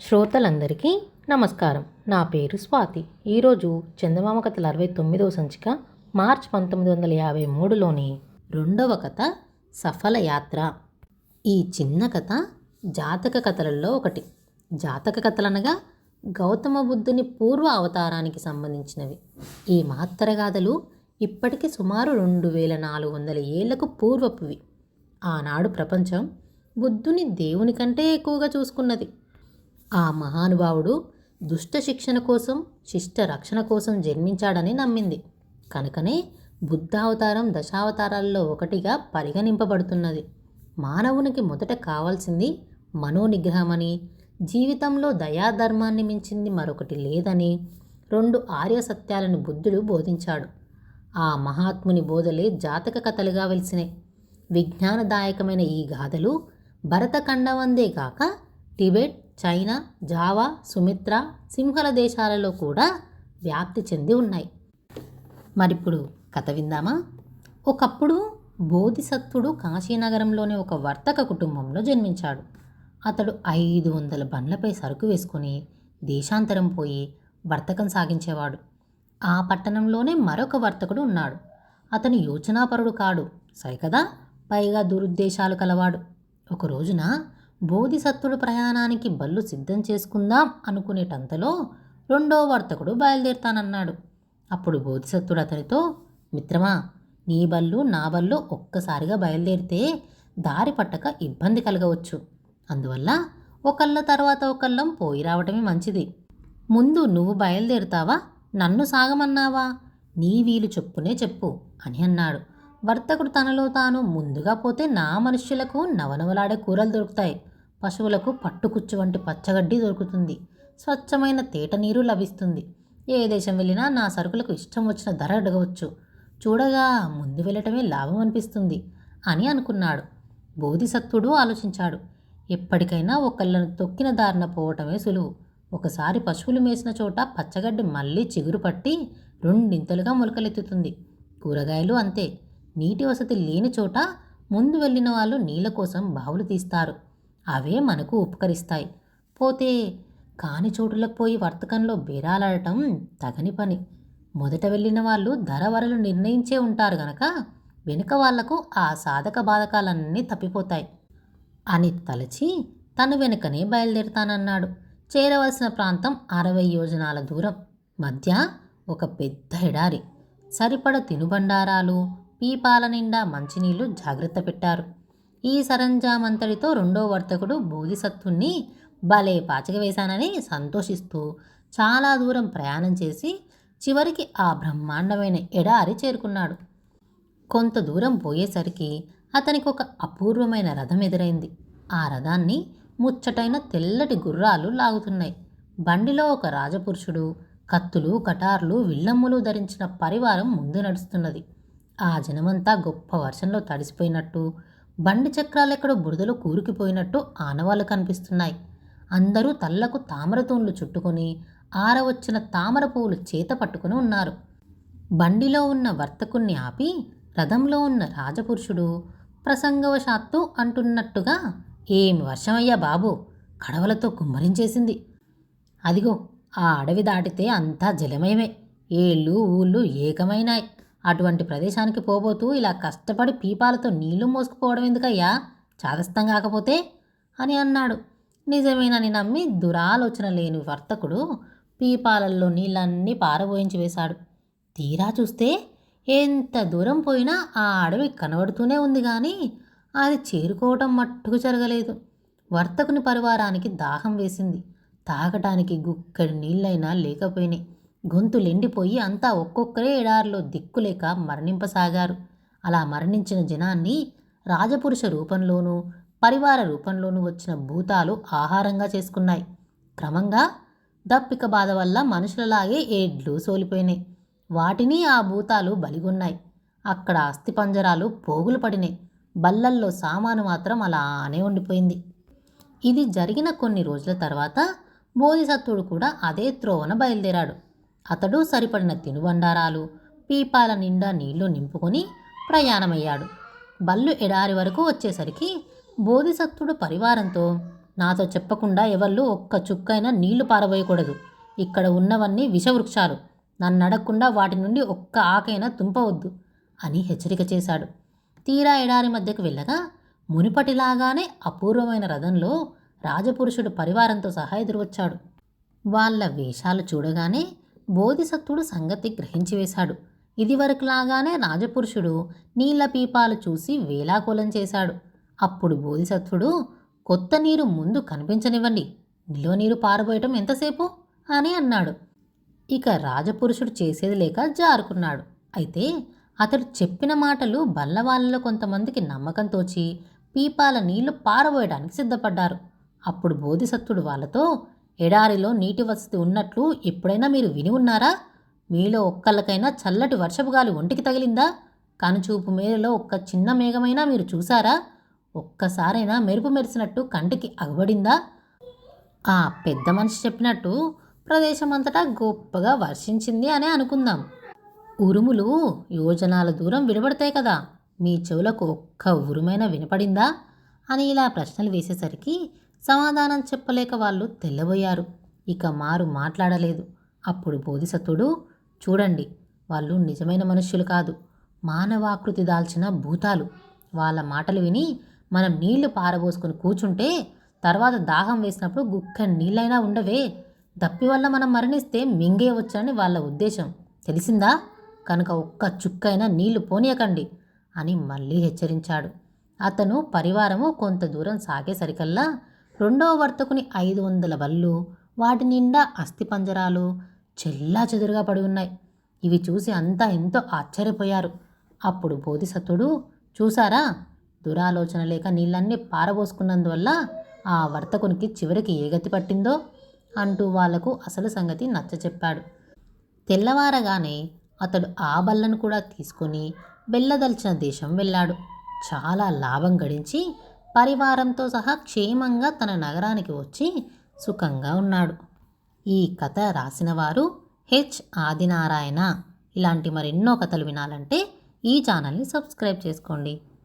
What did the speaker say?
శ్రోతలందరికీ నమస్కారం. నా పేరు స్వాతి. ఈరోజు చందమామ కథల అరవై తొమ్మిదవ సంచిక మార్చ్ పంతొమ్మిది వందల యాభై మూడులోని రెండవ కథ సఫల యాత్ర. ఈ చిన్న కథ జాతక కథలలో ఒకటి. జాతక కథలనగా గౌతమ బుద్ధుని పూర్వ అవతారానికి సంబంధించినవి. ఈ మహత్తర గాథలు ఇప్పటికి సుమారు రెండు వేల నాలుగు వందల ఏళ్ళకు పూర్వపువి. ఆనాడు ప్రపంచం బుద్ధుని దేవుని కంటే ఎక్కువగా చూసుకున్నది. ఆ మహానుభావుడు దుష్ట శిక్షణ కోసం శిష్ట రక్షణ కోసం జన్మించాడని నమ్మింది. కనుకనే బుద్ధావతారం దశావతారాల్లో ఒకటిగా పరిగణింపబడుతున్నది. మానవునికి మొదట కావాల్సింది మనోనిగ్రహమని జీవితంలో దయాధర్మాన్ని మించింది మరొకటి లేదని రెండు ఆర్య సత్యాలను బుద్ధుడు బోధించాడు. ఆ మహాత్ముని బోధలే జాతక కథలుగా వెలిసినాయి విజ్ఞానదాయకమైన ఈ గాథలు భరతఖండవందే కాక Tibet China Java Sumatra Sinhala దేశాలలో కూడా వ్యాప్తి చెంది ఉన్నాయి. మరిప్పుడు కథ విందామా? ఒకప్పుడు బోధిసత్వుడు కాశీనగరంలోని ఒక వర్తక కుటుంబంలో జన్మించాడు. అతడు ఐదు వందల బండ్లపై సరుకు వేసుకొని దేశాంతరం పోయి వర్తకం సాగించేవాడు. ఆ పట్టణంలోనే మరొక వర్తకుడు ఉన్నాడు. అతను యోచనాపరుడు కాడు. సరికదా? పైగా దురుద్దేశాలు కలవాడు. ఒక రోజున బోధిసత్వుడు ప్రయాణానికి బళ్ళు సిద్ధం చేసుకుందాం అనుకునేటంతలో రెండో వర్తకుడు బయలుదేరుతానన్నాడు. అప్పుడు బోధిసత్వుడు అతనితో మిత్రమా నీ బళ్ళు నా బళ్ళు ఒక్కసారిగా బయలుదేరితే దారి పట్టక ఇబ్బంది కలగవచ్చు. అందువల్ల ఒకళ్ళ తర్వాత ఒకళ్ళం పోయి రావటమే మంచిది. ముందు నువ్వు బయలుదేరుతావా? నన్ను సాగమన్నావా? నీ వీలు చెప్పునే చెప్పు అని అన్నాడు. వర్తకుడు తనలో తాను ముందుగా పోతే నా మనుష్యులకు నవనవలాడే కూరలు దొరుకుతాయి. పశువులకు పట్టుకుచ్చు వంటి పచ్చగడ్డి దొరుకుతుంది. స్వచ్ఛమైన తేట నీరు లభిస్తుంది. ఏ దేశం వెళ్ళినా నా సరుకులకు ఇష్టం వచ్చిన ధర అడగవచ్చు. చూడగా ముందు వెళ్ళటమే లాభం అనిపిస్తుంది అని అనుకున్నాడు. బోధిసత్వుడు ఆలోచించాడు. ఎప్పటికైనా ఒకళ్ళను తొక్కిన దారిన పోవటమే సులువు. ఒకసారి పశువులు మేసిన చోట పచ్చగడ్డి మళ్ళీ చిగురు పట్టి రెండింతలుగా మొలకలెత్తుతుంది. కూరగాయలు అంతే. నీటి వసతి లేని చోట ముందు వెళ్ళిన వాళ్ళు నీళ్ళ కోసం బావులు తీస్తారు. అవే మనకు ఉపకరిస్తాయి. పోతే కాని చోటులకు పోయి వర్తకంలో బేరాలాడటం తగని పని. మొదట వెళ్ళిన వాళ్ళు ధర వరలు నిర్ణయించే ఉంటారు గనక వెనుక వాళ్ళకు ఆ సాధక బాధకాలన్నీ తప్పిపోతాయి. అని తలచి తను వెనుకనే బయలుదేరుతానన్నాడు. చేరవలసిన ప్రాంతం అరవై యోజనాల దూరం. మధ్య ఒక పెద్ద ఎడారి. సరిపడ తినుబండారాలు పీపాల నిండా మంచినీళ్ళు జాగ్రత్త పెట్టారు. ఈ సరంజామంతటితో రెండో వర్తకుడు బోధిసత్వుణ్ణి భలే పాచిక వేశానని సంతోషిస్తూ చాలా దూరం ప్రయాణం చేసి చివరికి ఆ బ్రహ్మాండమైన ఎడారి చేరుకున్నాడు. కొంత దూరం పోయేసరికి అతనికి ఒక అపూర్వమైన రథం ఎదురైంది. ఆ రథాన్ని ముచ్చటైన తెల్లటి గుర్రాలు లాగుతున్నాయి. బండిలో ఒక రాజపురుషుడు కత్తులు కటార్లు విల్లమ్ములు ధరించిన పరివారం ముందు నడుస్తున్నది. ఆ జనమంతా గొప్ప వర్షంలో తడిసిపోయినట్టు బండి చక్రాలెక్కడో బురదలో కూరుకుపోయినట్టు ఆనవాళ్ళు కనిపిస్తున్నాయి. అందరూ తల్లకు తామర తూన్లు చుట్టుకొని ఆరవచ్చిన తామర పువ్వులు చేత పట్టుకుని ఉన్నారు. బండిలో ఉన్న వర్తకుణ్ణి ఆపి రథంలో ఉన్న రాజపురుషుడు ప్రసంగవశాత్తు అంటున్నట్టుగా ఏమి వర్షమయ్యా బాబు కడవలతో కుమ్మరించేసింది. అదిగో ఆ అడవి దాటితే అంతా జలమయమే. ఏళ్ళు ఊళ్ళు ఏకమైనాయి. అటువంటి ప్రదేశానికి పోబోతూ ఇలా కష్టపడి పీపాలతో నీళ్ళు మోసుకుపోవడం ఎందుకయ్యా? చాదస్తం కాకపోతే? అని అన్నాడు. నిజమేనని నమ్మి దురాలోచన లేని వర్తకుడు పీపాలల్లో నీళ్ళన్నీ పారబోయించి వేశాడు. తీరా చూస్తే ఎంత దూరం పోయినా ఆ అడవి కనబడుతూనే ఉంది కానీ అది చేరుకోవటం మట్టుకు జరగలేదు. వర్తకుని పరివారానికి దాహం వేసింది. తాగటానికి గుక్కడి నీళ్ళైనా లేకపోయినాయి. గొంతులెండిపోయి అంతా ఒక్కొక్కరే ఎడారిలో దిక్కులేక మరణింపసాగారు. అలా మరణించిన జనాన్ని రాజపురుష రూపంలోనూ పరివార రూపంలోనూ వచ్చిన భూతాలు ఆహారంగా చేసుకున్నాయి. క్రమంగా దప్పిక బాధ వల్ల మనుషులలాగే ఏడ్లు సోలిపోయినాయి. వాటిని ఆ భూతాలు బలిగొన్నాయి. అక్కడ అస్థిపంజరాలు పోగులు పడినాయి. బల్లల్లో సామాను మాత్రం అలానే ఉండిపోయింది. ఇది జరిగిన కొన్ని రోజుల తర్వాత బోధిసత్వుడు కూడా అదే త్రోవన బయలుదేరాడు. అతడు సరిపడిన తినుబండారాలు పీపాల నిండా నీళ్ళు నింపుకొని ప్రయాణమయ్యాడు. బల్లు ఎడారి వరకు వచ్చేసరికి బోధిసత్వుడు పరివారంతో నాతో చెప్పకుండా ఎవళ్ళు ఒక్క చుక్కైనా నీళ్ళు పారబోయకూడదు. ఇక్కడ ఉన్నవన్నీ విషవృక్షాలు. నన్ను అడగకుండా వాటి నుండి ఒక్క ఆకైనా తుంపవద్దు అని హెచ్చరిక చేశాడు. తీరా ఎడారి మధ్యకు వెళ్ళగా మునిపటిలాగానే అపూర్వమైన రథంలో రాజపురుషుడు పరివారంతో సహా ఎదురువచ్చాడు. వాళ్ళ వేషాలు చూడగానే బోధిసత్వుడు సంగతి గ్రహించివేశాడు. ఇదివరకులాగానే రాజపురుషుడు నీళ్ళ పీపాలు చూసి వేలాకోలం చేశాడు. అప్పుడు బోధిసత్వుడు కొత్త నీరు ముందు కనిపించనివ్వండి. నిల్వ నీరు పారబోయటం ఎంతసేపు? అని అన్నాడు. ఇక రాజపురుషుడు చేసేది లేక జారుకున్నాడు. అయితే అతడు చెప్పిన మాటలు బల్లవాళ్ళలో కొంతమందికి నమ్మకం తోచి పీపాల నీళ్ళు పారబోయడానికి సిద్ధపడ్డారు. అప్పుడు బోధిసత్వుడు వాళ్ళతో ఎడారిలో నీటి వసతి ఉన్నట్లు ఎప్పుడైనా మీరు విని ఉన్నారా? మీలో ఒక్కళ్ళకైనా చల్లటి వర్షపు గాలి ఒంటికి తగిలిందా? కనుచూపు మేరలో ఒక్క చిన్న మేఘమైనా మీరు చూసారా ఒక్కసారైనా మెరుపు మెరిసినట్టు కంటికి అగబడిందా? ఆ పెద్ద మనిషి చెప్పినట్టు ప్రదేశమంతటా గొప్పగా వర్షించింది అనే అనుకుందాం. ఉరుములు యోజనాల దూరం వినబడతాయి కదా. మీ చెవులకు ఒక్క ఉరుమైనా వినపడిందా? అని ఇలా ప్రశ్నలు వేసేసరికి సమాధానం చెప్పలేక వాళ్ళు తెల్లబోయారు. ఇక మారు మాట్లాడలేదు. అప్పుడు బోధిసత్వుడు చూడండి వాళ్ళు నిజమైన మనుష్యులు కాదు. మానవాకృతి దాల్చిన భూతాలు. వాళ్ళ మాటలు విని మనం నీళ్ళు పారబోసుకొని కూర్చుంటే తర్వాత దాహం వేసినప్పుడు గుక్క నీళ్ళైనా ఉండవే. దప్పి వల్ల మనం మరణిస్తే మింగేయవచ్చని వాళ్ళ ఉద్దేశం. తెలిసిందా? కనుక ఒక్క చుక్కైనా నీళ్ళు పోనీయకండి అని మళ్ళీ హెచ్చరించాడు. అతను పరివారము కొంత దూరం సాగేసరికల్లా రెండవ వర్తకుని ఐదు వందల బళ్ళు వాటి నిండా అస్థిపంజరాలు చెల్లా చెదురుగా పడి ఉన్నాయి. ఇవి చూసి అంతా ఎంతో ఆశ్చర్యపోయారు. అప్పుడు బోధిసత్వుడు చూసారా దురాలోచన లేక నీళ్ళన్నీ పారబోసుకున్నందువల్ల ఆ వర్తకునికి చివరికి ఏ గతి పట్టిందో? అంటూ వాళ్ళకు అసలు సంగతి నచ్చచెప్పాడు. తెల్లవారగానే అతడు ఆ బల్లను కూడా తీసుకొని వెళ్ళదలిచిన దేశం వెళ్ళాడు. చాలా లాభం గడించి పరివారంతో సహా క్షేమంగా తన నగరానికి వచ్చి సుఖంగా ఉన్నాడు. ఈ కథ రాసినవారు హెచ్. ఆదినారాయణ. ఇలాంటి మరెన్నో కథలు వినాలంటే ఈ ఛానల్ని సబ్స్క్రైబ్ చేసుకోండి.